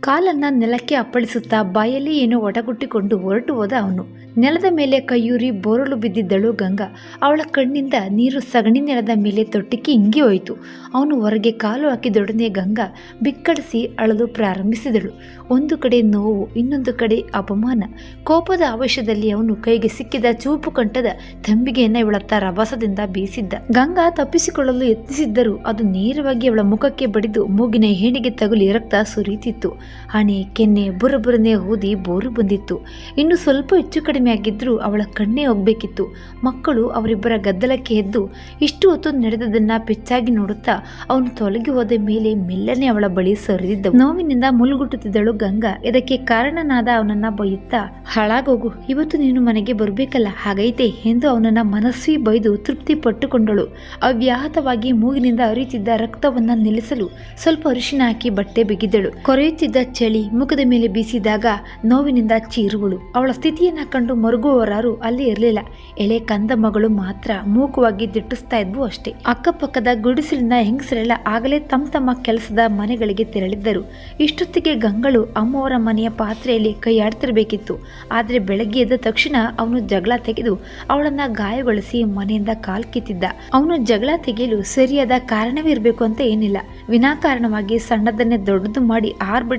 ಕಾಲನ್ನ ನೆಲಕ್ಕೆ ಅಪ್ಪಳಿಸುತ್ತಾ ಬಾಯಲ್ಲಿ ಏನೋ ಒಡಗುಟ್ಟಿಕೊಂಡು ಹೊರಟು ಹೋದ ಅವನು. ನೆಲದ ಮೇಲೆ ಕೈಯೂರಿ ಬೋರಲು ಬಿದ್ದಿದ್ದಳು ಗಂಗಾ. ಅವಳ ಕಣ್ಣಿಂದ ನೀರು ಸಗಣಿ ನೆಲದ ಮೇಲೆ ತೊಟ್ಟಿಕ್ಕಿ ಇಂಗಿ ಹೋಯಿತು. ಅವನು ಹೊರಗೆ ಕಾಲು ಹಾಕಿದೊಡನೆ ಗಂಗಾ ಬಿಕ್ಕಳಿಸಿ ಅಳಲು ಪ್ರಾರಂಭಿಸಿದಳು. ಒಂದು ಕಡೆ ನೋವು, ಇನ್ನೊಂದು ಕಡೆ ಅಪಮಾನ. ಕೋಪದ ಅವಶ್ಯದಲ್ಲಿ ಅವನು ಕೈಗೆ ಸಿಕ್ಕಿದ ಚೂಪು ಕಂಠದ ತಂಬಿಗೆಯನ್ನ ಇವಳತ್ತ ರಭಸದಿಂದ ಬೀಸಿದ್ದ. ಗಂಗಾ ತಪ್ಪಿಸಿಕೊಳ್ಳಲು ಯತ್ನಿಸಿದ್ದರೂ ಅದು ನೇರವಾಗಿ ಅವಳ ಮುಖಕ್ಕೆ ಬಡಿದು ಮೂಗಿನ ಹೇಣಿಗೆ ತಗುಲಿ ರಕ್ತ ಸುರಿಯುತ್ತಿತ್ತು ಹಣೆ ಕೆನ್ನೆ ಬುರಬುರನೆ ಊದಿ ಬೋರು ಬಂದಿತ್ತು. ಇನ್ನು ಸ್ವಲ್ಪ ಹೆಚ್ಚು ಕಡಿಮೆ ಆಗಿದ್ದರೂ ಅವಳ ಕಣ್ಣೇ ಹೋಗಬೇಕಿತ್ತು ಮಕ್ಕಳು ಅವರಿಬ್ಬರ ಗದ್ದಲಕ್ಕೆ ಎದ್ದು ಇಷ್ಟು ಹೊತ್ತು ನಡೆದದನ್ನ ಪೆಚ್ಚಾಗಿ ನೋಡುತ್ತಾ ಅವನು ತೊಲಗಿ ಹೋದ ಮೇಲೆ ಮೆಲ್ಲನೆ ಅವಳ ಬಳಿ ಸರಿದಿದ್ದ ನೋವಿನಿಂದ ಮುಲ್ಗುಟ್ಟುತ್ತಿದ್ದಳು ಗಂಗಾ. ಇದಕ್ಕೆ ಕಾರಣನಾದ ಅವನನ್ನ ಬೈಯುತ್ತಾ, ಹಾಳಾಗೋಗು, ಇವತ್ತು ನೀನು ಮನೆಗೆ ಬರಬೇಕಲ್ಲ, ಹಾಗೈತೆ ಎಂದು ಅವನನ್ನ ಮನಸ್ವಿ ಬೈದು ತೃಪ್ತಿ ಪಟ್ಟುಕೊಂಡಳು ಅವ್ಯಾಹತವಾಗಿ ಮೂಗಿನಿಂದ ಹರಿಯುತ್ತಿದ್ದ ರಕ್ತವನ್ನ ನಿಲ್ಲಿಸಲು ಸ್ವಲ್ಪ ಅರಿಶಿನ ಹಾಕಿ ಬಟ್ಟೆ ಬಿಗಿದ್ದಳು ಕೊರೆಯುತ್ತಿದ್ದ ಚಳಿ ಮುಖದ ಮೇಲೆ ಬೀಸಿದಾಗ ನೋವಿನಿಂದ ಚೀರುವಳು. ಅವಳ ಸ್ಥಿತಿಯನ್ನ ಕಂಡು ಮರುಗುವವರಾರು ಅಲ್ಲಿ ಇರಲಿಲ್ಲ. ಎಳೆ ಕಂದ ಮಗಳು ಮಾತ್ರ ಮೂಕವಾಗಿ ದಿಟ್ಟಿಸ್ತಾ ಇದ್ವು ಅಷ್ಟೇ. ಅಕ್ಕಪಕ್ಕದ ಗುಡಿಸಲಿನ ಹೆಂಗಸರೆಲ್ಲ ಆಗಲೇ ತಮ್ಮ ತಮ್ಮ ಕೆಲಸದ ಮನೆಗಳಿಗೆ ತೆರಳಿದ್ದರು. ಇಷ್ಟೊತ್ತಿಗೆ ಗಂಗಳು ಅಮ್ಮವರ ಮನೆಯ ಪಾತ್ರೆಯಲ್ಲಿ ಕೈಯಾಡ್ತಿರಬೇಕಿತ್ತು ಆದರೆ ಬೆಳಗ್ಗೆ ಎದ್ದ ತಕ್ಷಣ ಅವನು ಜಗಳ ತೆಗೆದು ಅವಳನ್ನ ಗಾಯಗೊಳಿಸಿ ಮನೆಯಿಂದ ಕಾಲ್ ಕಿತ್ತಿದ್ದ. ಅವನು ಜಗಳ ತೆಗೆಯಲು ಸರಿಯಾದ ಕಾರಣವೇ ಇರಬೇಕು ಅಂತ ಏನಿಲ್ಲ. ವಿನಾಕಾರಣವಾಗಿ ಸಣ್ಣದನ್ನೇ ದೊಡ್ಡದು ಮಾಡಿ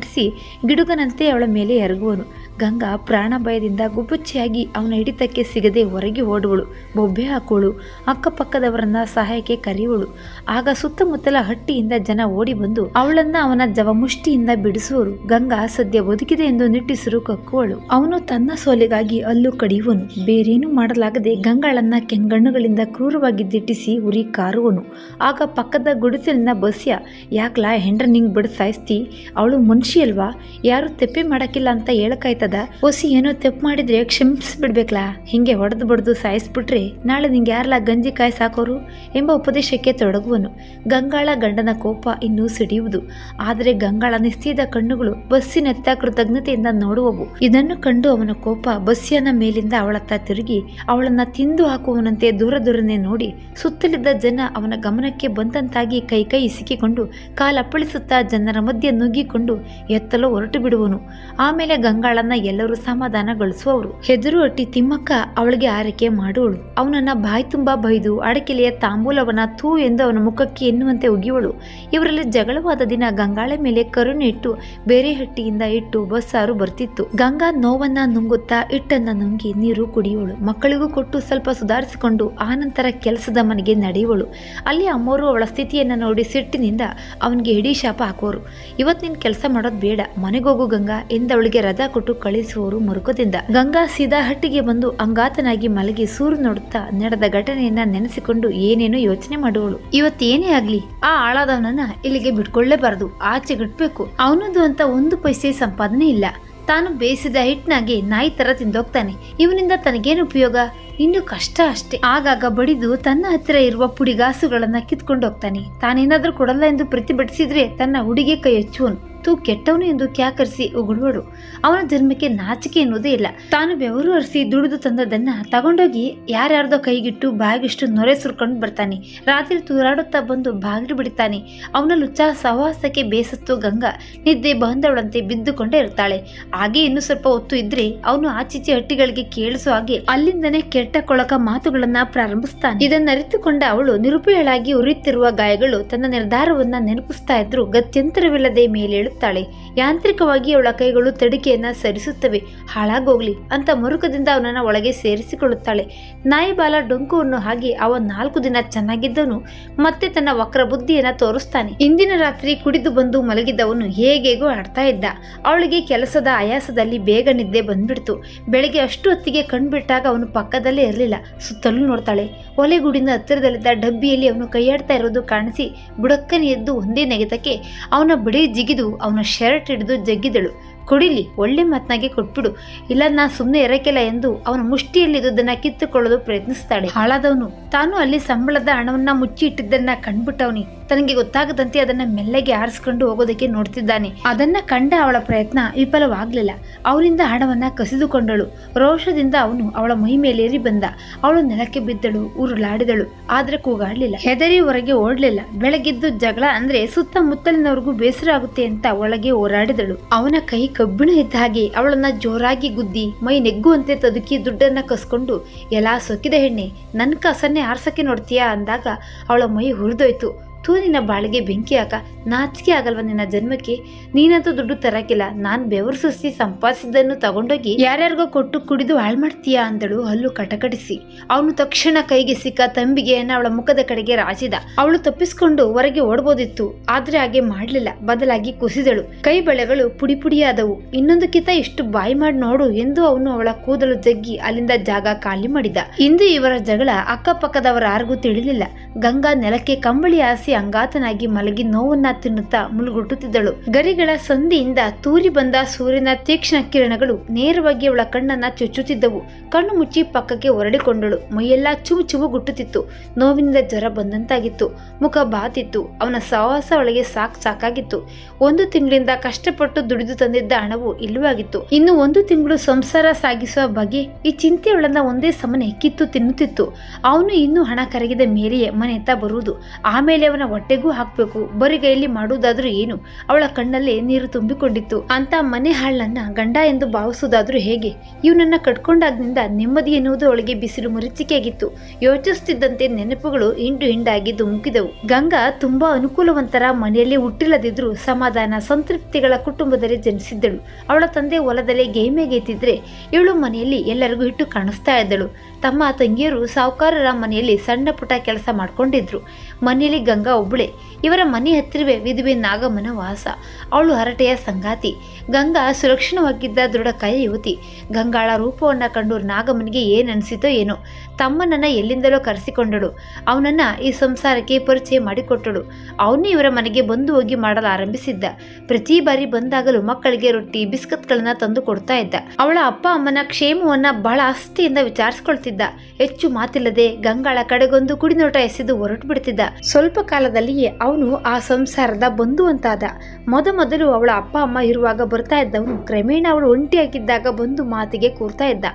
ಆರ್ಭಟಿಸಿ ಗಿಡುಗನಂತೆ ಅವಳ ಮೇಲೆ ಎರಗುವನು. ಗಂಗಾ ಪ್ರಾಣ ಭಯದಿಂದ ಗುಬ್ಬುಚ್ಚಿಯಾಗಿ ಅವನ ಹಿಡಿತಕ್ಕೆ ಸಿಗದೆ ಹೊರಗೆ ಓಡುವಳು. ಬೊಬ್ಬೆ ಹಾಕೋಳು. ಅಕ್ಕಪಕ್ಕದವರನ್ನ ಸಹಾಯಕ್ಕೆ ಕರೆಯುವಳು. ಆಗ ಸುತ್ತಮುತ್ತಲ ಹಟ್ಟಿಯಿಂದ ಜನ ಓಡಿ ಬಂದು ಅವಳನ್ನ ಅವನ ಜವಮುಷ್ಟಿಯಿಂದ ಬಿಡಿಸುವರು. ಗಂಗಾ ಸದ್ಯ ಬದುಕಿದೆ ಎಂದು ನಿಟ್ಟಿಸಿರು ಕಕ್ಕುವಳು. ಅವನು ತನ್ನ ಸೋಲಿಗಾಗಿ ಅಲ್ಲು ಕಡಿಯುವನು. ಬೇರೇನು ಮಾಡಲಾಗದೆ ಗಂಗಾಳನ್ನ ಕೆಂಗಣ್ಣುಗಳಿಂದ ಕ್ರೂರವಾಗಿ ದಿಟ್ಟಿಸಿ ಉರಿ ಕಾರುವನು. ಆಗ ಪಕ್ಕದ ಗುಡಿಸಲಿನ ಬಸ್ಯ, ಯಾಕ್ಲಾ ಹೆಂಡ್ರ ನಿಂಗ್ ಬಿಡ್ ಸಾಯಿಸ್ತಿ? ಅವಳು ಮನುಷ್ಯಲ್ವಾ ಯಾರು ತೆಪ್ಪೆ ಮಾಡಕ್ಕಿಲ್ಲ ಅಂತ ಹೇಳಕಾಯ್ತದ? ಒಸಿ ಏನೋ ತೆಪ್ಪು ಮಾಡಿದ್ರೆ ಕ್ಷಮಿಸ್ಬಿಡ್ಬೇಕ್ಲಾ? ಹಿಂಗೆ ಹೊಡೆದು ಬಡ್ದು ಸಾಯಿಸ್ಬಿಟ್ರೆ ನಾಳೆ ನಿಂಗೆ ಯಾರಲ್ಲ ಗಂಜಿ ಕಾಯಿ ಸಾಕೋರು? ಎಂಬ ಉಪದೇಶಕ್ಕೆ ತೊಡಗುವನು. ಗಂಗಾಳ ಗಂಡನ ಕೋಪ ಇನ್ನೂ ಸಿಡಿಯುವುದು. ಆದರೆ ಗಂಗಾಳ ನಿಸ್ತಿದ ಕಣ್ಣುಗಳು ಬಸ್ಸಿನತ್ತ ಕೃತಜ್ಞತೆಯಿಂದ ನೋಡುವವು. ಇದನ್ನು ಕಂಡು ಅವನ ಕೋಪ ಬಸ್ಸಿಯನ ಮೇಲಿಂದ ಅವಳತ್ತ ತಿರುಗಿ, ಅವಳನ್ನ ತಿಂದು ಹಾಕುವನಂತೆ ದೂರ ದೂರನೆ ನೋಡಿ ಸುತ್ತಲಿದ್ದ ಜನ ಅವನ ಗಮನಕ್ಕೆ ಬಂದಂತಾಗಿ ಕೈ ಕೈ ಇಸಿಕಿಕೊಂಡು, ಕಾಲಪ್ಪಳಿಸುತ್ತಾ ಜನರ ಮಧ್ಯೆ ನುಗ್ಗಿಕೊಂಡು ಎತ್ತಲು ಹೊರಟು ಬಿಡುವನು. ಆಮೇಲೆ ಗಂಗಾಳನ್ನ ಎಲ್ಲರೂ ಸಮಾಧಾನಗೊಳಿಸುವವರು. ಹೆದರು ಅಟ್ಟಿ ತಿಮ್ಮಕ್ಕ ಅವಳಿಗೆ ಆರೈಕೆ ಮಾಡುವಳು. ಅವನನ್ನ ಬಾಯಿ ತುಂಬಾ ಬೈದು, ಅಡಕೆಲೆಯ ತಾಂಬೂಲವನ್ನ ತೂ ಎಂದು ಅವನ ಮುಖಕ್ಕೆ ಎನ್ನುವಂತೆ ಉಗಿವಳು ಇವರಲ್ಲಿ ಜಗಳವಾದ ದಿನ ಗಂಗಾಳೆ ಮೇಲೆ ಕರುಣೆ ಇಟ್ಟು, ಬೇರೆ ಹಟ್ಟಿಯಿಂದ ಇಟ್ಟು ಬಸ್ಸಾರು ಬರ್ತಿತ್ತು. ಗಂಗಾ ನೋವನ್ನ ನುಂಗುತ್ತಾ ಇಟ್ಟನ್ನ ನುಂಗಿ ನೀರು ಕುಡಿಯುವಳು. ಮಕ್ಕಳಿಗೂ ಕೊಟ್ಟು ಸ್ವಲ್ಪ ಸುಧಾರಿಸಿಕೊಂಡು ಆನಂತರ ಕೆಲಸದ ಮನೆಗೆ ನಡೆಯುವಳು. ಅಲ್ಲಿ ಅಮ್ಮೋರು ಅವಳ ಸ್ಥಿತಿಯನ್ನ ನೋಡಿ ಸಿಟ್ಟಿನಿಂದ ಅವನಿಗೆ ಹಿಡಿ ಶಾಪ ಹಾಕುವರು. ಇವತ್ತು ನಿನ್ ಕೆಲಸ ಮಾಡೋದು ಬೇಡ. ಮನೆಗೋಗು ಗಂಗಾ ಎಂದವಳಿಗೆ ರಜಾ ಕೊಟ್ಟು ಕಳಿಸುವವರು ಮುರುಕದಿಂದ ಗಂಗಾ ಸೀದಾ ಹಟ್ಟಿಗೆ ಬಂದು ಅಂಗಾತನಾಗಿ ಮಲಗಿ ಸೂರು ನೋಡುತ್ತಾ ನಡೆದ ಘಟನೆಯನ್ನ ನೆನೆಸಿಕೊಂಡು ಏನೇನೋ ಯೋಚನೆ ಮಾಡುವಳು. ಇವತ್ತೇನೇ ಆಗ್ಲಿ, ಆ ಆಳಾದವನನ್ನ ಇಲ್ಲಿಗೆ ಬಿಟ್ಕೊಳ್ಳೇಬಾರದು. ಆಚೆ ಗಿಡ್ಬೇಕು ಅವನದು ಅಂತ ಒಂದು ಪೈಸೆ ಸಂಪಾದನೆ ಇಲ್ಲ. ತಾನು ಬೇಯಿಸಿದ ಹಿಟ್ನಾಗೆ ನಾಯಿ ತರ ತಿಂದೋಗ್ತಾನೆ. ಇವನಿಂದ ತನಗೇನು ಉಪಯೋಗ? ಇನ್ನು ಕಷ್ಟ ಅಷ್ಟೇ. ಆಗಾಗ ಬಡಿದು ತನ್ನ ಹತ್ತಿರ ಇರುವ ಪುಡಿಗಾಸುಗಳನ್ನ ಕಿತ್ಕೊಂಡು ಹೋಗ್ತಾನೆ ತಾನೇನಾದ್ರೂ ಕೊಡಲ್ಲ ಎಂದು ಪ್ರತಿಭಟಿಸಿದ್ರೆ ತನ್ನ ಹುಡುಗಿ ಕೈ ಹಚ್ಚುವನು. ತೂ ಕೆಟ್ಟವನು ಎಂದು ಕ್ಯಾಕರಿಸಿ ಉಗುಳುವಳು. ಅವನ ಜನ್ಮಕ್ಕೆ ನಾಚಿಕೆ ಎನ್ನುವುದೇ ಇಲ್ಲ. ತಾನು ಬೆವರು ಅರಿಸಿ ದುಡಿದು ತಂದದನ್ನ ತಗೊಂಡೋಗಿ ಯಾರ್ಯಾರ್ದೋ ಕೈಗಿಟ್ಟು ಬಾಗಿಷ್ಟು ನೊರೆ ಸುರ್ಕೊಂಡು ಬರ್ತಾನೆ. ರಾತ್ರಿ ತೂರಾಡುತ್ತಾ ಬಂದು ಬಾಗಿಲು ಬಿಡ್ತಾನೆ. ಅವನ ಲುಚ್ಚ ಸಹವಾಸಕ್ಕೆ ಬೇಸತ್ತು ಗಂಗಾ ನಿದ್ದೆ ಬಂದವಳಂತೆ ಬಿದ್ದುಕೊಂಡೇ ಇರ್ತಾಳೆ. ಹಾಗೆ ಇನ್ನೂ ಸ್ವಲ್ಪ ಹೊತ್ತು ಇದ್ರೆ ಅವನು ಆಚೀಚೆ ಹಟ್ಟಿಗಳಿಗೆ ಕೇಳಿಸೋ ಹಾಗೆ ಅಲ್ಲಿಂದನೇ ಕೆಟ್ಟ ಕೊಳಕ ಮಾತುಗಳನ್ನ ಪ್ರಾರಂಭಿಸ್ತಾನೆ. ಇದನ್ನರಿತುಕೊಂಡ ಅವಳು ನಿರುಪಯಳಾಗಿ ಉರಿಯುತ್ತಿರುವ ಗಾಯಗಳು ತನ್ನ ನಿರ್ಧಾರವನ್ನ ನೆನಪಿಸ್ತಾ ಇದ್ರು ಗತ್ಯಂತರವಿಲ್ಲದೆ ಮೇಲೇಳುತ್ತಾಳೆ ಯಾಂತ್ರಿಕವಾಗಿ ಅವಳ ಕೈಗಳು ತಡಿಕೆಯನ್ನ ಸರಿಸುತ್ತವೆ. ಹಾಳಾಗೋಗ್ಲಿ ಅಂತ ಮರುಕದಿಂದ ಅವನನ್ನ ಒಳಗೆ ಸೇರಿಸಿಕೊಳ್ಳುತ್ತಾಳೆ. ನಾಯಿಬಾಲ ಡೊಂಕುವನ್ನು ಹಾಗೆ ಅವ ನಾಲ್ಕು ದಿನ ಚೆನ್ನಾಗಿದ್ದವನು ಮತ್ತೆ ತನ್ನ ವಕ್ರ ಬುದ್ಧಿಯನ್ನ ತೋರಿಸ್ತಾನೆ. ಇಂದಿನ ರಾತ್ರಿ ಕುಡಿದು ಬಂದು ಮಲಗಿದ್ದವನು ಹೇಗೇಗೋ ಆಡ್ತಾ ಇದ್ದ. ಅವಳಿಗೆ ಕೆಲಸದ ಆಯಾಸದಲ್ಲಿ ಬೇಗ ನಿದ್ದೆ ಬಂದ್ಬಿಡ್ತು. ಬೆಳಿಗ್ಗೆ ಅಷ್ಟು ಹೊತ್ತಿಗೆ ಕಣ್ಬಿಟ್ಟಾಗ ಅವನು ಪಕ್ಕದಲ್ಲೇ ಇರಲಿಲ್ಲ. ಸುತ್ತಲೂ ನೋಡ್ತಾಳೆ. ಒಲೆಗೂಡಿನ ಹತ್ತಿರದಲ್ಲಿದ್ದ ಡಬ್ಬಿಯಲ್ಲಿ ಅವನು ಕೈಯಾಡ್ತಾ ಇರೋದು ಕಾಣಿಸಿ ಬುಡಕ್ಕನೆ ಎದ್ದು ಒಂದೇ ನೆಗೆತಕ್ಕೆ ಅವನ ಬಡಿ ಜಿಗಿದು ಅವನ ಶರ್ಟ್ ಹಿಡಿದು ಜಗ್ಗಿದಳು. ಕೊಡಿಲಿ, ಒಳ್ಳೆ ಮಾತನಾಗೆ ಕೊಟ್ಬಿಡು. ಇಲ್ಲ ನಾ ಸುಮ್ಮನೆ ಇರಕ್ಕಿಲ್ಲ ಎಂದು ಅವನ ಮುಷ್ಟಿಯಲ್ಲಿ ದುಡ್ಡನ್ನ ಕಿತ್ತುಕೊಳ್ಳಲು ಪ್ರಯತ್ನಿಸ್ತಾಳೆ. ಹಾಳಾದವನು. ತಾನು ಅಲ್ಲಿ ಸಂಬಳದ ಹಣವನ್ನ ಮುಚ್ಚಿ ಇಟ್ಟಿದ್ದನ್ನ ಕಂಡ್ಬಿಟ್ಟವನಿ. ತನಗೆ ಗೊತ್ತಾಗದಂತೆ ಅದನ್ನ ಮೆಲ್ಲಗೆ ಆರಿಸ್ಕೊಂಡು ಹೋಗೋದಕ್ಕೆ ನೋಡ್ತಿದ್ದಾನೆ. ಅದನ್ನ ಕಂಡ ಅವಳ ಪ್ರಯತ್ನ ವಿಫಲವಾಗ್ಲಿಲ್ಲ. ಅವರಿಂದ ಹಣವನ್ನ ಕಸಿದುಕೊಂಡಳು. ರೋಷದಿಂದ ಅವನು ಅವಳ ಮೈ ಮೇಲೇರಿ ಬಂದ. ಅವಳು ನೆಲಕ್ಕೆ ಬಿದ್ದಳು, ಉರುಳಾಡಿದಳು. ಆದ್ರೆ ಕೂಗಾಡ್ಲಿಲ್ಲ. ಹೆದರಿ ಹೊರಗೆ ಓಡ್ಲಿಲ್ಲ. ಬೆಳಗಿದ್ದು ಜಗಳ ಅಂದ್ರೆ ಸುತ್ತಮುತ್ತಲಿನವ್ರಿಗೂ ಬೇಸರ ಆಗುತ್ತೆ ಅಂತ ಒಳಗೆ ಹೋರಾಡಿದಳು. ಅವನ ಕೈ ಕಬ್ಬಿಣ ಇದ್ದ ಹಾಗೆ ಅವಳನ್ನ ಜೋರಾಗಿ ಗುದ್ದಿ ಮೈ ನೆಗ್ಗುವಂತೆ ತದುಕಿ ದುಡ್ಡನ್ನ ಕಸ್ಕೊಂಡು, ಎಲ್ಲ ಸೊಕ್ಕಿದ ಹೆಣ್ಣೆ ನನ್ನ ಕಸನ್ನೇ ಆರ್ಸಕ್ಕೆ ನೋಡ್ತೀಯಾ? ಅಂದಾಗ ಅವಳ ಮೈ ಹುರಿದೋಯ್ತು. ತೂ ನಿನ್ನ ಬಾಳಿಗೆ ಬೆಂಕಿ ಹಾಕ, ನಾಚಿಕೆ ಆಗಲ್ವ ನಿನ್ನ ಜನ್ಮಕ್ಕೆ? ನೀನಂತೂ ದುಡ್ಡು ತರಕಿಲ್ಲ, ನಾನು ಬೆವರು ಸುಸ್ತಿ ಸಂಪಾದಿಸಿದ್ದನ್ನು ತಗೊಂಡೋಗಿ ಯಾರ್ಯಾರಿಗೋ ಕೊಟ್ಟು ಕುಡಿದು ಹಾಳು ಮಾಡ್ತೀಯಾ ಅಂದಳು. ಹಲ್ಲು ಕಟಕಟಿಸಿ. ಅವನು ತಕ್ಷಣ ಕೈಗೆ ಸಿಕ್ಕ ತಂಬಿಗೆಯನ್ನ ಅವಳ ಮುಖದ ಕಡೆಗೆ ರಾಜಿದ ಅವಳು ತಪ್ಪಿಸ್ಕೊಂಡು ಹೊರಗೆ ಓಡ್ಬೋದಿತ್ತು. ಆದ್ರೆ ಹಾಗೆ ಮಾಡಲಿಲ್ಲ. ಬದಲಾಗಿ ಕುಸಿದಳು. ಕೈ ಬಳೆಗಳು ಪುಡಿ ಪುಡಿಯಾದವು. ಇನ್ನೊಂದಕ್ಕಿಂತ ಕಿತ ಇಷ್ಟು ಬಾಯಿ ಮಾಡಿ ನೋಡು ಎಂದು ಅವನು ಅವಳ ಕೂದಲು ಜಗ್ಗಿ ಅಲ್ಲಿಂದ ಜಾಗ ಖಾಲಿ ಮಾಡಿದ. ಇಂದು ಇವರ ಜಗಳ ಅಕ್ಕಪಕ್ಕದವರ ಯಾರಿಗೂ ತಿಳಿಲಿಲ್ಲ. ಗಂಗಾ ನೆಲಕ್ಕೆ ಕಂಬಳಿ ಹಾಸಿ ಅಂಗಾತನಾಗಿ ಮಲಗಿ ನೋವನ್ನ ತಿನ್ನುತ್ತಾ ಮುಳುಗುಟ್ಟುತ್ತಿದ್ದಳು ಗರಿಗಳ ಸಂಧಿಯಿಂದ ತೂರಿ ಬಂದ ಸೂರ್ಯನ ತೀಕ್ಷ್ಣ ಕಿರಣಗಳು ನೇರವಾಗಿ ಅವಳ ಕಣ್ಣನ್ನ ಚುಚ್ಚುತ್ತಿದ್ದವು. ಕಣ್ಣು ಮುಚ್ಚಿ ಪಕ್ಕಕ್ಕೆ ಹೊರಡಿಕೊಂಡಳು. ಮೈಯೆಲ್ಲ ಚುಮು ಚುಮು ಗುಟ್ಟುತ್ತಿತ್ತು. ನೋವಿನಿಂದ ಜ್ವರ ಬಂದಂತಾಗಿತ್ತು. ಮುಖ ಬಾತಿತ್ತು. ಅವನ ಸಾಹಸ ಒಳಗೆ ಸಾಕ್ ಸಾಕಾಗಿತ್ತು. ಒಂದು ತಿಂಗಳಿಂದ ಕಷ್ಟಪಟ್ಟು ದುಡಿದು ತಂದಿದ್ದ ಹಣವು ಇಲ್ಲವಾಗಿತ್ತು. ಇನ್ನು ಒಂದು ತಿಂಗಳು ಸಂಸಾರ ಸಾಗಿಸುವ ಬಗೆ ಈ ಚಿಂತೆಯೊಳನ್ನ ಒಂದೇ ಸಮನೆ ಕಿತ್ತು ತಿನ್ನುತ್ತಿತ್ತು. ಅವನು ಇನ್ನೂ ಹಣ ಕರಗಿದ ಮೇಲೆಯೇ ಮನೆ ಅಂತ ಬರುವುದು. ಆಮೇಲೆ ಅವನ ಹೊಟ್ಟೆಗೂ ಹಾಕ್ಬೇಕು. ಬರಿಗೈಯಲ್ಲಿ ಮಾಡುವುದಾದ್ರೂ ಏನು? ಅವಳ ಕಣ್ಣಲ್ಲಿ ನೀರು ತುಂಬಿಕೊಂಡಿತ್ತು. ಅಂತ ಮನೆ ಹಾಳನ್ನ ಗಂಡ ಎಂದು ಭಾವಿಸುವುದಾದ್ರೂ ಹೇಗೆ? ಇವನನ್ನ ಕಟ್ಕೊಂಡಾಗ್ನಿಂದ ನೆಮ್ಮದಿ ಎನ್ನುವುದು ಅವಳಿಗೆ ಬಿಸಿಲು ಮುರಿಚಿಕೆಯಾಗಿತ್ತು. ಯೋಚಿಸುತ್ತಿದ್ದಂತೆ ನೆನಪುಗಳು ಹಿಂಡು ಹಿಂಡಾಗಿ ಧುಮುಕಿದವು. ಗಂಗಾ ತುಂಬಾ ಅನುಕೂಲವಂತರ ಮನೆಯಲ್ಲಿ ಹುಟ್ಟಿಲ್ಲದಿದ್ರೂ ಸಮಾಧಾನ, ಸಂತೃಪ್ತಿಗಳ ಕುಟುಂಬದಲ್ಲಿ ಜನಿಸಿದ್ದಳು. ಅವಳ ತಂದೆ ಹೊಲದಲ್ಲಿ ಗೇಮೆಗೈತಿದ್ರೆ ಇವಳು ಮನೆಯಲ್ಲಿ ಎಲ್ಲರಿಗೂ ಇಟ್ಟು ಕಾಣಿಸ್ತಾ ಇದ್ದಳು. ತಮ್ಮ ತಂಗಿಯರು ಸಾಹುಕಾರರ ಮನೆಯಲ್ಲಿ ಸಣ್ಣ ಪುಟ್ಟ ಕೆಲಸ ಮಾಡಿಕೊಂಡಿದ್ರು. ಮನೆಯಲ್ಲಿ ಗಂಗಾ ಒಬ್ಬಳೆ. ಇವರ ಮನೆ ಹತ್ತಿರವೇ ವಿಧುವೆ ನಾಗಮ್ಮನ ವಾಸ. ಅವಳು ಹರಟೆಯ ಸಂಗಾತಿ. ಗಂಗಾ ಸುರಕ್ಷಣವಾಗಿದ್ದ ದೃಢಕಾಯ ಯುವತಿ. ಗಂಗಾಳ ರೂಪವನ್ನು ಕಂಡು ನಾಗಮ್ಮನಿಗೆ ಏನ್ ಅನಿಸಿತೋ ಏನೋ. ತಮ್ಮನನ್ನ ಎಲ್ಲಿಂದಲೋ ಕರೆಸಿಕೊಂಡಳು. ಅವನನ್ನು ಈ ಸಂಸಾರಕ್ಕೆ ಪರಿಚಯ ಮಾಡಿಕೊಟ್ಟಳು. ಅವನೇ ಇವರ ಮನೆಗೆ ಬಂದು ಹೋಗಿ ಮಾಡಲು ಆರಂಭಿಸಿದ್ದ. ಪ್ರತಿ ಬಾರಿ ಬಂದಾಗಲೂ ಮಕ್ಕಳಿಗೆ ರೊಟ್ಟಿ, ಬಿಸ್ಕತ್ಗಳನ್ನು ತಂದು ಕೊಡ್ತಾ ಇದ್ದ. ಅವಳ ಅಪ್ಪ ಅಮ್ಮನ ಕ್ಷೇಮವನ್ನು ಬಹಳ ಆಸ್ತಿಯಿಂದ ವಿಚಾರಿಸ್ಕೊಳ್ತಿದ್ದ. ಹೆಚ್ಚು ಮಾತಿಲ್ಲದೆ ಗಂಗಾಳ ಕಡೆಗೊಂದು ಕುಡಿನೋಟ ಎಸೆದು ಹೊರಟು ಬಿಡ್ತಿದ್ದ ಸ್ವಲ್ಪ ಕಾಲದಲ್ಲಿಯೇ ಅವನು ಆ ಸಂಸಾರದ ಬಂಧು ಅಂತಾದ ಮೊದಮೊದಲು ಅವಳ ಅಪ್ಪ ಅಮ್ಮ ಇರುವಾಗ ಬರ್ತಾ ಇದ್ದವನು ಕ್ರಮೇಣ ಅವಳು ಒಂಟಿಯಾಗಿದ್ದಾಗ ಬಂದು ಮಾತಿಗೆ ಕೂರ್ತಾ ಇದ್ದ.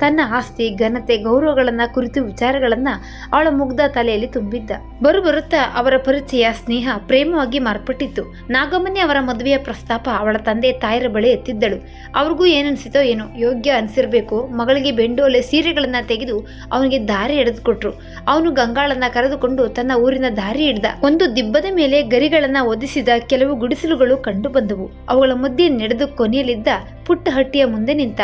ತನ್ನ ಆಸ್ತಿ, ಘನತೆ, ಗೌರವಗಳನ್ನ ಕುರಿತು ವಿಚಾರಗಳನ್ನ ಅವಳ ಮುಗ್ಧ ತಲೆಯಲ್ಲಿ ತುಂಬಿದ್ದ. ಬರು ಬರುತ್ತಾ ಅವರ ಪರಿಚಯ, ಸ್ನೇಹ ಪ್ರೇಮವಾಗಿ ಮಾರ್ಪಟ್ಟಿತ್ತು. ನಾಗಮ್ಮನೆ ಅವರ ಮದುವೆಯ ಪ್ರಸ್ತಾಪ ಅವಳ ತಂದೆ ತಾಯರ ಬಳಿ ಎತ್ತಿದ್ದಳು. ಅವ್ರಿಗೂ ಏನನ್ಸಿತೋ ಏನೋ ಯೋಗ್ಯ ಅನಿಸಿರ್ಬೇಕು. ಮಗಳಿಗೆ ಬೆಂಡೋಲೆ ಸೀರೆಗಳನ್ನ ತೆಗೆದು ಅವನಿಗೆ ದಾರಿ ಎಳೆದುಕೊಟ್ರು ಅವನು ಗಂಗಾಳನ್ನ ಕರೆದುಕೊಂಡು ತನ್ನ ಊರಿನ ದಾರಿ ಹಿಡ್ದ. ಒಂದು ದಿಬ್ಬದ ಮೇಲೆ ಗರಿಗಳನ್ನ ಒದಿಸಿದ ಕೆಲವು ಗುಡಿಸಲುಗಳು ಕಂಡು ಬಂದವು. ಅವುಗಳ ಮಧ್ಯೆ ನಡೆದು ಕೊನೆಯಲ್ಲಿದ್ದ ಪುಟ್ಟ ಹಟ್ಟಿಯ ಮುಂದೆ ನಿಂತ.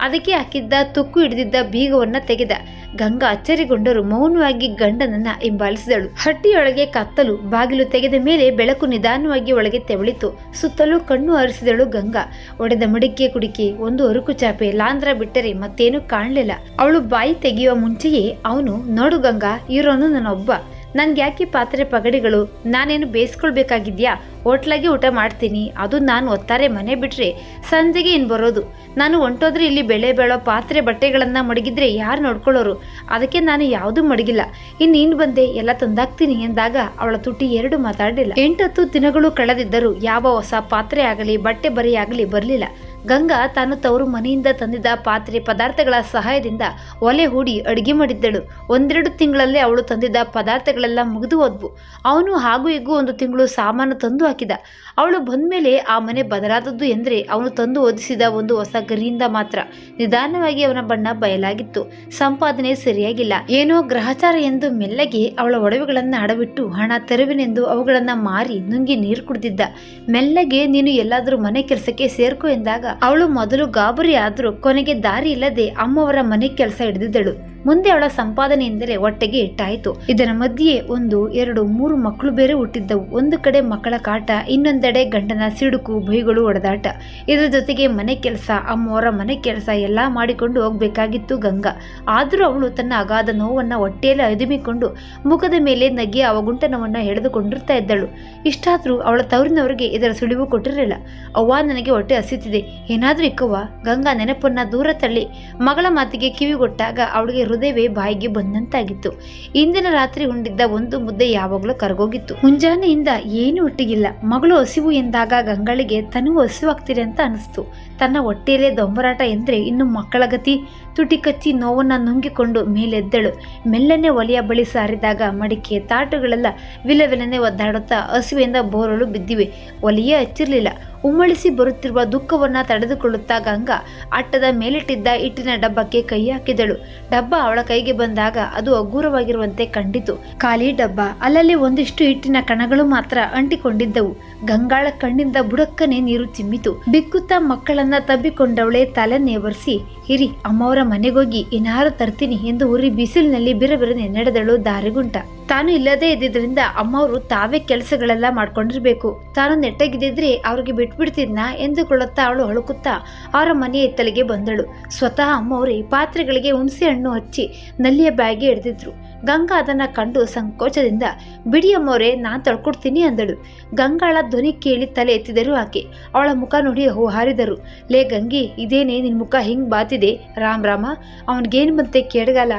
ಅದಕ್ಕೆ ಹಾಕಿದ್ದ ತುಕ್ಕು ಹಿಡಿದಿದ್ದ ಬೀಗವನ್ನ ತೆಗೆದ. ಗಂಗಾ ಅಚ್ಚರಿಗೊಂಡರು ಮೌನವಾಗಿ ಗಂಡನನ್ನ ಹಿಂಬಾಲಿಸಿದಳು. ಹಟ್ಟಿಯೊಳಗೆ ಕತ್ತಲು ಬಾಗಿಲು ತೆಗೆದ ಮೇಲೆ ಬೆಳಕು ನಿಧಾನವಾಗಿ ಒಳಗೆ ತೆವಳಿತು. ಸುತ್ತಲೂ ಕಣ್ಣು ಹರಿಸಿದಳು ಗಂಗಾ. ಒಡೆದ ಮಡಿಕೆ ಕುಡಿಕೆ, ಒಂದು ಅರುಕು ಚಾಪೆ ಲಾಂದ್ರ ಬಿಟ್ಟರೆ ಮತ್ತೇನು ಕಾಣಲಿಲ್ಲ. ಅವಳು ಬಾಯಿ ತೆಗೆಯುವ ಮುಂಚೆಯೇ ಅವನು, ನೋಡು ಗಂಗಾ, ಇರೋನು ನನ್ನೊಬ್ಬ. ನನ್ಗೆ ಯಾಕೆ ಪಾತ್ರೆ ಪಗಡಿಗಳು? ನಾನೇನು ಬೇಯಿಸ್ಕೊಳ್ಬೇಕಾಗಿದ್ಯಾ? ಹೋಟ್ಲಾಗಿ ಊಟ ಮಾಡ್ತೀನಿ. ಅದು ನಾನು ಒತ್ತಾರೆ ಮನೆ ಬಿಟ್ರೆ. ಸಂಜೆಗೆ ಇನ್ನು ಬರೋದು? ನಾನು ಹೊಂಟೋದ್ರೆ ಇಲ್ಲಿ ಬೆಳೆ ಬೆಳೋ ಪಾತ್ರೆ ಬಟ್ಟೆಗಳನ್ನು ಮಡಗಿದ್ರೆ ಯಾರು ನೋಡ್ಕೊಳ್ಳೋರು? ಅದಕ್ಕೆ ನಾನು ಯಾವುದೂ ಮಡಗಿಲ್ಲ. ಇನ್ನು ನೀನು ಬಂದೆ, ಎಲ್ಲ ತಂದಾಗ್ತೀನಿ ಎಂದಾಗ ಅವಳ ತುಟಿ ಎರಡು ಮಾತಾಡಲಿಲ್ಲ. ಎಂಟತ್ತು ದಿನಗಳು ಕಳೆದಿದ್ದರೂ ಯಾವ ಹೊಸ ಪಾತ್ರೆ ಆಗಲಿ, ಬಟ್ಟೆ ಬರಿ ಆಗಲಿ ಬರಲಿಲ್ಲ. ಗಂಗಾ ತಾನು ತವರು ಮನೆಯಿಂದ ತಂದಿದ್ದ ಪಾತ್ರೆ ಪದಾರ್ಥಗಳ ಸಹಾಯದಿಂದ ಒಲೆ ಹೂಡಿ ಅಡುಗೆ ಮಾಡಿದ್ದಳು. ಒಂದೆರಡು ತಿಂಗಳಲ್ಲೇ ಅವಳು ತಂದಿದ್ದ ಪದಾರ್ಥಗಳೆಲ್ಲ ಮುಗಿದು ಹೋದ್ವು. ಅವನು ಹಾಗೂ ಹೀಗೂ ಒಂದು ತಿಂಗಳು ಸಾಮಾನು ತಂದು ಹಾಕಿದ. ಅವಳು ಬಂದ್ಮೇಲೆ ಆ ಮನೆ ಬದಲಾದದ್ದು ಎಂದರೆ ಅವನು ತಂದು ಒದಿಸಿದ ಒಂದು ಹೊಸ ಗರಿಯಿಂದ ಮಾತ್ರ. ನಿಧಾನವಾಗಿ ಅವನ ಬಣ್ಣ ಬಯಲಾಗಿತ್ತು. ಸಂಪಾದನೆ ಸರಿಯಾಗಿಲ್ಲ. ಏನೋ ಗ್ರಹಚಾರ ಎಂದು ಮೆಲ್ಲಗೆ ಅವಳ ಒಡವೆಗಳನ್ನು ಅಡವಿಟ್ಟು ಹಣ ತೆರವಿನೆಂದು ಅವುಗಳನ್ನು ಮಾರಿ ನುಂಗಿ ನೀರು ಕುಡಿದಿದ್ದ. ಮೆಲ್ಲಗೆ ನೀನು ಎಲ್ಲಾದರೂ ಮನೆ ಕೆಲಸಕ್ಕೆ ಸೇರ್ಕೋ ಎಂದಾಗ ಅವಳು ಮೊದಲು ಗಾಬರಿ ಆದರೂ ಕೊನೆಗೆ ದಾರಿ ಇಲ್ಲದೆ ಅಮ್ಮವರ ಮನೆ ಕೆಲಸ ಹಿಡಿದಿದ್ದಳು. ಮುಂದೆ ಅವಳ ಸಂಪಾದನೆಯಿಂದಲೇ ಹೊಟ್ಟೆಗೆ ಇಟ್ಟಾಯಿತು. ಇದರ ಮಧ್ಯೆ ಒಂದು, ಎರಡು, ಮೂರು ಮಕ್ಕಳು ಬೇರೆ ಹುಟ್ಟಿದ್ದವು. ಒಂದು ಕಡೆ ಮಕ್ಕಳ ಕಾಟ, ಇನ್ನೊಂದೆಡೆ ಗಂಡನ ಸಿಡುಕು, ಬೈಗಳು ಹೊಡೆದಾಟ ಇದರ ಜೊತೆಗೆ ಮನೆ ಕೆಲಸ, ಅಮ್ಮವರ ಮನೆ ಕೆಲಸ ಎಲ್ಲ ಮಾಡಿಕೊಂಡು ಹೋಗ್ಬೇಕಾಗಿತ್ತು ಗಂಗಾ. ಆದರೂ ಅವಳು ತನ್ನ ಅಗಾಧ ನೋವನ್ನ ಹೊಟ್ಟೆಯಲ್ಲಿ ಅದುಮಿಕೊಂಡು ಮುಖದ ಮೇಲೆ ನಗೆಯ ಅವಗುಂಟನವನ್ನ ಹಿಡಿದುಕೊಂಡಿರ್ತಾ ಇದ್ದಳು. ಇಷ್ಟಾದರೂ ಅವಳ ತವರಿನವರಿಗೆ ಇದರ ಸುಳಿವು ಕೊಟ್ಟಿರಲಿಲ್ಲ. ಅವ್ವ ನನಗೆ ಹೊಟ್ಟೆ ಹಸಿತಿದೆ. ಏನಾದರೂ ಇಕ್ಕವ್ವ. ಗಂಗಾ ನೆನಪನ್ನ ದೂರ ತಳ್ಳಿ. ಮಗಳ ಮಾತಿಗೆ ಕಿವಿಗೊಟ್ಟಾಗ ಅವಳಿಗೆ ಹೃದಯವೇ ಬಾಯಿಗೆ ಬಂದಂತಾಗಿತ್ತು. ಇಂದಿನ ರಾತ್ರಿ ಉಂಡಿದ್ದ ಒಂದು ಮುದ್ದೆ ಯಾವಾಗಲೂ ಕರಗೋಗಿತ್ತು. ಮುಂಜಾನೆಯಿಂದ ಏನು ಒಟ್ಟಿಗಿಲ್ಲ. ಮಗಳು ಹಸಿವು ಎಂದಾಗ ಗಂಗಳಿಗೆ ತನಗೂ ಹಸಿವಾಗ್ತಿದೆ ಅಂತ ಅನಿಸ್ತು. ತನ್ನ ಹೊಟ್ಟೆಯಲ್ಲೇ ದೊಂಬರಾಟ ಎಂದರೆ ಇನ್ನು ಮಕ್ಕಳ ಗತಿ ತುಟಿ ಕಚ್ಚಿ ನೋವನ್ನು ನುಂಗಿಕೊಂಡು ಮೇಲೆದ್ದಳು. ಮೆಲ್ಲನೆ ಒಲೆಯ ಬಳಿ ಸಾರಿದಾಗ ಮಡಿಕೆ ತಾಟುಗಳೆಲ್ಲ ವಿಲವಿಲನೆ ಒದ್ದಾಡುತ್ತಾ ಹಸುವೆಯಿಂದ ಬೋರಲು ಬಿದ್ದಿವೆ. ಒಲೆಯೇ ಹಚ್ಚಿರಲಿಲ್ಲ. ಉಮ್ಮಳಿಸಿ ಬರುತ್ತಿರುವ ದುಃಖವನ್ನು ತಡೆದುಕೊಳ್ಳುತ್ತಾ ಗಂಗಾ ಅಟ್ಟದ ಮೇಲಿಟ್ಟಿದ್ದ ಇಟ್ಟಿನ ಡಬ್ಬಕ್ಕೆ ಕೈ ಹಾಕಿದಳು. ಡಬ್ಬ ಅವಳ ಕೈಗೆ ಬಂದಾಗ ಅದು ಅಗೂರವಾಗಿರುವಂತೆ ಕಂಡಿತು. ಖಾಲಿ ಡಬ್ಬ. ಅಲ್ಲಲ್ಲಿ ಒಂದಿಷ್ಟು ಹಿಟ್ಟಿನ ಕಣಗಳು ಮಾತ್ರ ಅಂಟಿಕೊಂಡಿದ್ದವು. ಗಂಗಾಳ ಕಣ್ಣಿಂದ ಬುಡಕ್ಕನೆ ನೀರು ಚಿಮ್ಮಿತು. ಬಿಕ್ಕುತ್ತಾ ಮಕ್ಕಳನ್ನ ತಬ್ಬಿಕೊಂಡವಳೆ ತಲೆ ನೇವರಿಸಿ, ಹಿರಿ, ಅಮ್ಮವರ ಮನೆಗೋಗಿ, ಏನಾರು ತರ್ತೀನಿ ಎಂದು ಉರಿ ಬಿಸಿಲಿನಲ್ಲಿ ಬಿರಬಿರನೆ ನಡೆದಳು ದಾರಿಗುಂಟ. ತಾನು ಇಲ್ಲದೇ ಇದ್ದಿದ್ರಿಂದ ಅಮ್ಮವರು ತಾವೇ ಕೆಲಸಗಳೆಲ್ಲ ಮಾಡ್ಕೊಂಡಿರ್ಬೇಕು. ತಾನು ನೆಟ್ಟಗಿದ್ದಿದ್ರೆ ಅವ್ರಿಗೆ ಬಿಟ್ಬಿಡ್ತಿದ್ನ ಎಂದುಕೊಳ್ಳುತ್ತಾ ಅವಳು ಅಳುಕುತ್ತಾ ಅವರ ಮನೆಯ ಎತ್ತಲಿಗೆ ಬಂದಳು. ಸ್ವತಃ ಅಮ್ಮವರೇ ಪಾತ್ರೆಗಳಿಗೆ ಹುಣಸೆ ಹಣ್ಣು ಹಚ್ಚಿ ನಲ್ಲಿಯ ಬ್ಯಾಗಿ ಹಿಡಿದಿದ್ರು ಗಂಗಾ ಅದನ್ನ ಕಂಡು ಸಂಕೋಚದಿಂದ ಬಿಡಿ ಅಮ್ಮವರೇ ನಾನ್ ತಳ್ಕೊಡ್ತೀನಿ ಅಂದಳು. ಗಂಗಾಳ ಧ್ವನಿ ಕೇಳಿ ತಲೆ ಎತ್ತಿದರು ಆಕೆ. ಅವಳ ಮುಖ ನೋಡಿ ಹೋ ಹಾರಿದರು ಲೇ ಗಂಗಿ, ಇದೇನೇ ನಿನ್ ಮುಖ ಹಿಂಗ್ ಬಾತಿದೆ? ರಾಮ್ ರಾಮ, ಅವನಿಗೇನು ಬಂತೆ ಕೇಡಗಾಲ?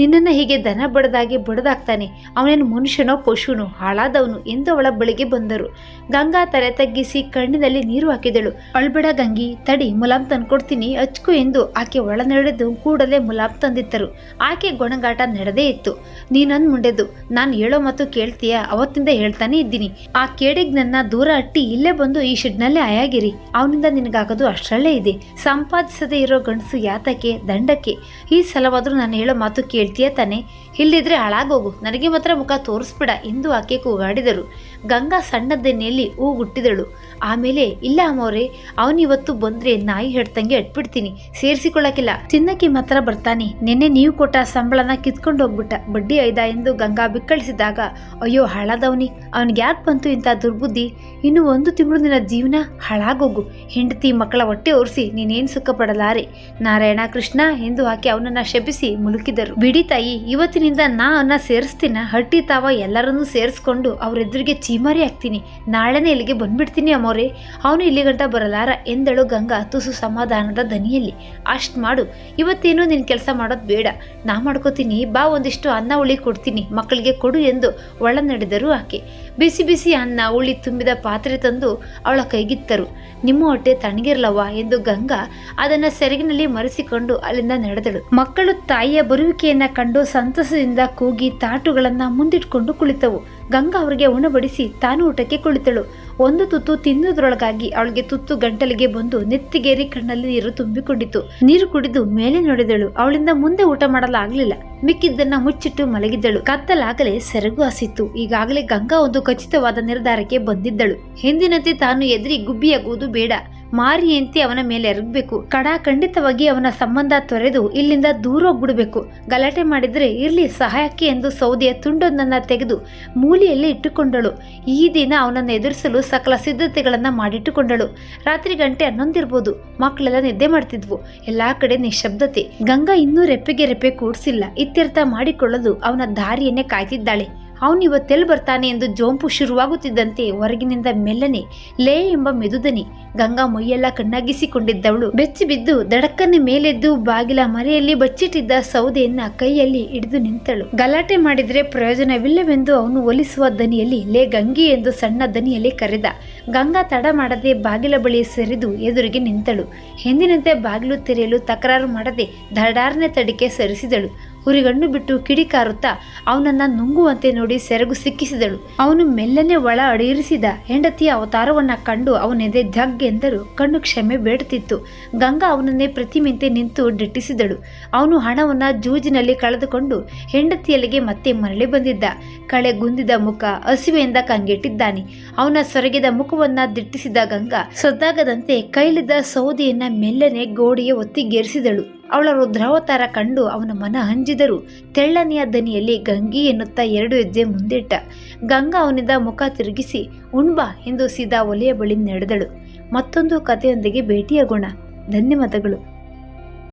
ನಿನ್ನನ್ನ ಹೀಗೆ ದನ ಬಡದಾಗಿ ಬಡದಾಗ್ತಾನೆ. ಅವನೇನು ಮನುಷ್ಯನೋ ಪಶುನೋ ಹಾಳಾದವನು ಎಂದು ಅವಳ ಬಳಿಗೆ ಬಂದರು. ಗಂಗಾ ತಲೆ ತಗ್ಗಿಸಿ ಕಣ್ಣಿನಲ್ಲಿ ನೀರು ಹಾಕಿದಳು. ಅಳ್ಬೇಡ ಗಂಗಿ, ತಡಿ, ಮುಲಾಮ್ ತಂದ್ಕೊಡ್ತೀನಿ, ಅಚ್ಕು ಎಂದು ಆಕೆ ಒಳ ನಡೆದು ಕೂಡಲೇ ಮುಲಾಮ್ ತಂದಿತ್ತರು. ಆಕೆ ಗೊಣಗಾಟ ನಡೆದೇ ಇತ್ತು. ನೀನನ್ ಮುಂಡೆದು, ನಾನು ಹೇಳೋ ಮತ್ತು ಕೇಳ್ತೀಯ, ಅವತ್ತಿಂದ ಹೇಳ್ತಾನೆ ಇದ್ದೀನಿ. ಆ ಕೇಡಿಗ್ ನನ್ನ ದೂರ ಅಟ್ಟಿ ಇಲ್ಲೇ ಬಂದು ಈ ಶೆಡ್ನಲ್ಲೇ ಆಯಾಗಿರಿ. ಅವನಿಂದ ನಿನಗಾಗೋದು ಅಷ್ಟರಲ್ಲೇ ಇದೆ. ಸಂಪಾದಿಸದೇ ಇರೋ ಗಂಡಸು ಯಾತಕ್ಕೆ, ದಂಡಕ್ಕೆ? ಈ ಸಲವಾದರೂ ನಾನು ಹೇಳೋ ಮಾತು ಕೇಳ್ತೀಯ ತಾನೆ? ಇಲ್ಲಿದ್ರೆ ಹಾಳಾಗೋಗು. ನನಗೆ ಮಾತ್ರ ಮುಖ ತೋರಿಸ್ಬಿಡ ಎಂದು ಆಕೆ ಕೂಗಾಡಿದರು. ಗಂಗಾ ಸಣ್ಣದ್ದೆನೆಯಲ್ಲಿ ಹೂಗುಟ್ಟಿದಳು ಆಮೇಲೆ, ಇಲ್ಲ ಅಮ್ಮವ್ರೆ ಅವನಿವತ್ತು ಬಂದ್ರೆ ನಾಯಿ ಹೆಡ್ತಂಗೆ ಎಟ್ಬಿಡ್ತೀನಿ. ಸೇರಿಸಿಕೊಳ್ಳಕ್ಕಿಲ್ಲ ಚಿನ್ನಕ್ಕೆ ಮಾತ್ರ ಬರ್ತಾನೆ. ನಿನ್ನೆ ನೀವು ಕೊಟ್ಟ ಸಂಬಳನ ಕಿತ್ಕೊಂಡು ಹೋಗ್ಬಿಟ್ಟ. ಬಡ್ಡಿ ಐದ ಎಂದು ಗಂಗಾ ಬಿಕ್ಕಳಿಸಿದಾಗ, ಅಯ್ಯೋ ಹಾಳಾದವನಿ. ಅವನಿಗೆ ಯಾಕೆ ಬಂತು ಇಂಥ ದುರ್ಬುದ್ಧಿ? ಇನ್ನು ಒಂದು ತಿಂಗಳು ನಿನ್ನ ಜೀವನ ಹಾಳಾಗೋಗು. ಹೆಂಡತಿ ಮಕ್ಕಳ ಹೊಟ್ಟೆ ಒರೆಸಿ ನೀನೇನು ಸುಖ ಪಡಲಾರೆ ನಾರಾಯಣ ಕೃಷ್ಣ ಎಂದು ಹಾಕಿ ಅವನನ್ನ ಶಪಿಸಿ ಮುಳುಕಿದರು ಬಿಡಿ ತಾಯಿ, ಇವತ್ತಿನಿಂದ ನಾ ಅವನ್ನ ಸೇರಿಸ್ತೀನ. ಹಟ್ಟಿ ತಾವ ಎಲ್ಲರನ್ನೂ ಸೇರಿಸ್ಕೊಂಡು ಅವರೆದುರಿಗೆ ಚೀಮಾರಿ ಹಾಕ್ತೀನಿ ನಾಳೆನೇ ಇಲ್ಲಿಗೆ ಬಂದ್ಬಿಡ್ತೀನಿ ಅಮ್ಮೋರೆ. ಅವನು ಇಲ್ಲಿ ಗಂಟ ಬರಲಾರ? ಎಂದಳು ಗಂಗಾ ತುಸು ಸಮಾಧಾನದ ದನಿಯಲ್ಲಿ. ಅಷ್ಟು ಮಾಡು. ಇವತ್ತೇನು ನಿನ್ನ ಕೆಲಸ ಮಾಡೋದು ಬೇಡ. ನಾ ಮಾಡ್ಕೋತೀನಿ. ಬಾ ಒಂದಿಷ್ಟು ಅನ್ನ ಉಳಿ ಕೊಡ್ತೀನಿ. ಮಕ್ಕಳಿಗೆ ಕೊಡು ಎಂದು ಒಳ ನಡೆದರು ಆಕೆ. ಬಿಸಿ ಬಿಸಿ ಅನ್ನ ಉಳಿ ತುಂಬಿದ ಪಾತ್ರೆ ತಂದು ಅವಳ ಕೈಗಿತ್ತರು. ನಿಮ್ಮ ಹೊಟ್ಟೆ ತಣ್ಣಗಿರ್ಲವ್ವ ಎಂದು ಗಂಗಾ ಅದನ್ನ ಸೆರಗಿನಲ್ಲಿ ಮರೆಸಿಕೊಂಡು ಅಲ್ಲಿಂದ ನಡೆದಳು. ಮಕ್ಕಳು ತಾಯಿಯ ಬರುವಿಕೆಯನ್ನ ಕಂಡು ಸಂತಸದಿಂದ ಕೂಗಿ ತಾಟುಗಳನ್ನು ಮುಂದಿಟ್ಕೊಂಡು ಕುಳಿತವು. ಗಂಗಾ ಅವರಿಗೆ ಉಣಬಡಿಸಿ ತಾನು ಊಟಕ್ಕೆ ಕುಳಿತಳು. ಒಂದು ತುತ್ತು ತಿನ್ನುವುದರೊಳಗಾಗಿ ಅವಳಿಗೆ ತುತ್ತು ಗಂಟಲಿಗೆ ಬಂದು ನೆತ್ತಿಗೇರಿ ಕಣ್ಣಲ್ಲಿ ನೀರು ತುಂಬಿಕೊಂಡಿತು. ನೀರು ಕುಡಿದು ಮೇಲೆ ನೋಡಿದಳು. ಅವಳಿಂದ ಮುಂದೆ ಊಟ ಮಾಡಲಾಗಲಿಲ್ಲ. ಮಿಕ್ಕಿದ್ದನ್ನ ಮುಚ್ಚಿಟ್ಟು ಮಲಗಿದ್ದಳು. ಕತ್ತಲಾಗಲೇ ಸೆರಗು ಹಸಿತ್ತು. ಈಗಾಗಲೇ ಗಂಗಾ ಒಂದು ಖಚಿತವಾದ ನಿರ್ಧಾರಕ್ಕೆ ಬಂದಿದ್ದಳು. ಹಿಂದಿನಂತೆ ತಾನು ಎದುರಿ ಗುಬ್ಬಿಯಾಗುವುದು ಬೇಡ. ಮಾರಿಯಂತೆ ಅವನ ಮೇಲೆ ಎರಗಬೇಕು ಕಡಾ ಖಂಡಿತವಾಗಿ ಅವನ ಸಂಬಂಧ ತೊರೆದು ಇಲ್ಲಿಂದ ದೂರ ಹೋಗ್ಬಿಡಬೇಕು. ಗಲಾಟೆ ಮಾಡಿದ್ರೆ ಇರ್ಲಿ, ಸಹಾಯಕ್ಕೆ ಎಂದು ಸೌದೆಯ ತುಂಡೊಂದನ್ನ ತೆಗೆದು ಮೂಲೆಯಲ್ಲಿ ಇಟ್ಟುಕೊಂಡಳು. ಈ ದಿನ ಅವನನ್ನು ಎದುರಿಸಲು ಸಕಲ ಸಿದ್ಧತೆಗಳನ್ನ ಮಾಡಿಟ್ಟುಕೊಂಡಳು. ರಾತ್ರಿ ಗಂಟೆ ಹನ್ನೊಂದಿರ್ಬೋದು. ಮಕ್ಕಳೆಲ್ಲ ನಿದ್ದೆ ಮಾಡ್ತಿದ್ವು. ಎಲ್ಲಾ ಕಡೆ ನಿಶಬ್ದತೆ ಗಂಗಾ ಇನ್ನೂ ರೆಪ್ಪೆಗೆ ರೆಪ್ಪೆ ಕೂಡಿಸಿಲ್ಲ. ಇತ್ಯರ್ಥ ಮಾಡಿಕೊಳ್ಳಲು ಅವನ ದಾರಿಯನ್ನೇ ಕಾಯ್ತಿದ್ದಾಳೆ. ಅವನು ಇವತ್ತೆಲ್ಲಿ ಬರ್ತಾನೆ ಎಂದು ಜೋಂಪು ಶುರುವಾಗುತ್ತಿದ್ದಂತೆ ಹೊರಗಿನಿಂದ ಮೆಲ್ಲನೆ ಲೇ ಎಂಬ ಮೆದುದನಿ ಗಂಗಾ ಮೈಯೆಲ್ಲ ಕಣ್ಣಾಗಿಸಿಕೊಂಡಿದ್ದವಳು. ಬೆಚ್ಚಿ ಬಿದ್ದು ದಡಕ್ಕನೆ ಮೇಲೆದ್ದು ಬಾಗಿಲ ಮರೆಯಲ್ಲಿ ಬಚ್ಚಿಟ್ಟಿದ್ದ ಸೌದೆಯನ್ನ ಕೈಯಲ್ಲಿ ಹಿಡಿದು ನಿಂತಳು. ಗಲಾಟೆ ಮಾಡಿದ್ರೆ ಪ್ರಯೋಜನವಿಲ್ಲವೆಂದು ಅವನು ಒಲಿಸುವ ದನಿಯಲ್ಲಿ ಲೇ ಗಂಗಿ ಎಂದು ಸಣ್ಣ ದನಿಯಲ್ಲಿ ಕರೆದ. ಗಂಗಾ ತಡ ಮಾಡದೆ ಬಾಗಿಲ ಬಳಿ ಸರಿದು ಎದುರಿಗೆ ನಿಂತಳು. ಎಂದಿನಂತೆ ಬಾಗಿಲು ತೆರೆಯಲು ತಕರಾರು ಮಾಡದೆ ದಡಾರ್ನೆ ತಡಿಕೆ ಸರಿಸಿದಳು. ಹುರಿಗಣ್ಣು ಬಿಟ್ಟು ಕಿಡಿಕಾರುತ್ತಾ ಅವನನ್ನ ನುಂಗುವಂತೆ ನೋಡಿ ಸೆರಗು ಸಿಕ್ಕಿಸಿದಳು. ಅವನು ಮೆಲ್ಲನೆ ಒಳ ಅಡಿಯಿರಿಸಿದ ಹೆಂಡತಿಯ ಅವತಾರವನ್ನ ಕಂಡು ಅವನೆದೆ ಜಗ್ ಎಂದರು. ಕಣ್ಣು ಕ್ಷಮೆ ಬೇಡುತ್ತಿತ್ತು. ಗಂಗಾ ಅವನನ್ನೇ ಪ್ರತಿಮೆಂತೆ ನಿಂತು ದಿಟ್ಟಿಸಿದಳು ಅವನು ಹಣವನ್ನ ಜೂಜಿನಲ್ಲಿ ಕಳೆದುಕೊಂಡು ಹೆಂಡತಿಯಲ್ಲಿಗೆ ಮತ್ತೆ ಮರಳಿ ಬಂದಿದ್ದ. ಕಳೆ ಗುಂದಿದ ಮುಖ ಹಸಿವೆಯಿಂದ ಕಂಗೆಟ್ಟಿದ್ದಾನೆ. ಅವನ ಸೊರಗಿದ ಮುಖವನ್ನ ದಿಟ್ಟಿಸಿದ ಗಂಗಾ ಸದ್ದಾಗದಂತೆ ಕೈಲಿದ್ದ ಸೌದಿಯನ್ನ ಮೆಲ್ಲನೆ ಗೋಡೆಗೆ ಒತ್ತಿಗೇರಿಸಿದಳು ಅವಳ ರುದ್ರಾವತಾರ ಕಂಡು ಅವನ ಮನ ಹಂಜಿದರು ತೆಳ್ಳನೆಯ ದನಿಯಲ್ಲಿ ಗಂಗಿ ಎನ್ನುತ್ತಾ ಎರಡು ಹೆಜ್ಜೆ ಮುಂದಿಟ್ಟ. ಗಂಗಾ ಅವನಿಂದ ಮುಖ ತಿರುಗಿಸಿ ಉಣ್ಬಾ ಎಂದು ಸೀದಾ ಒಲೆಯ ಬಳಿ ನಡೆದಳು. ಮತ್ತೊಂದು ಕಥೆಯೊಂದಿಗೆ ಭೇಟಿಯಾಗೋಣ. ಧನ್ಯವಾದಗಳು.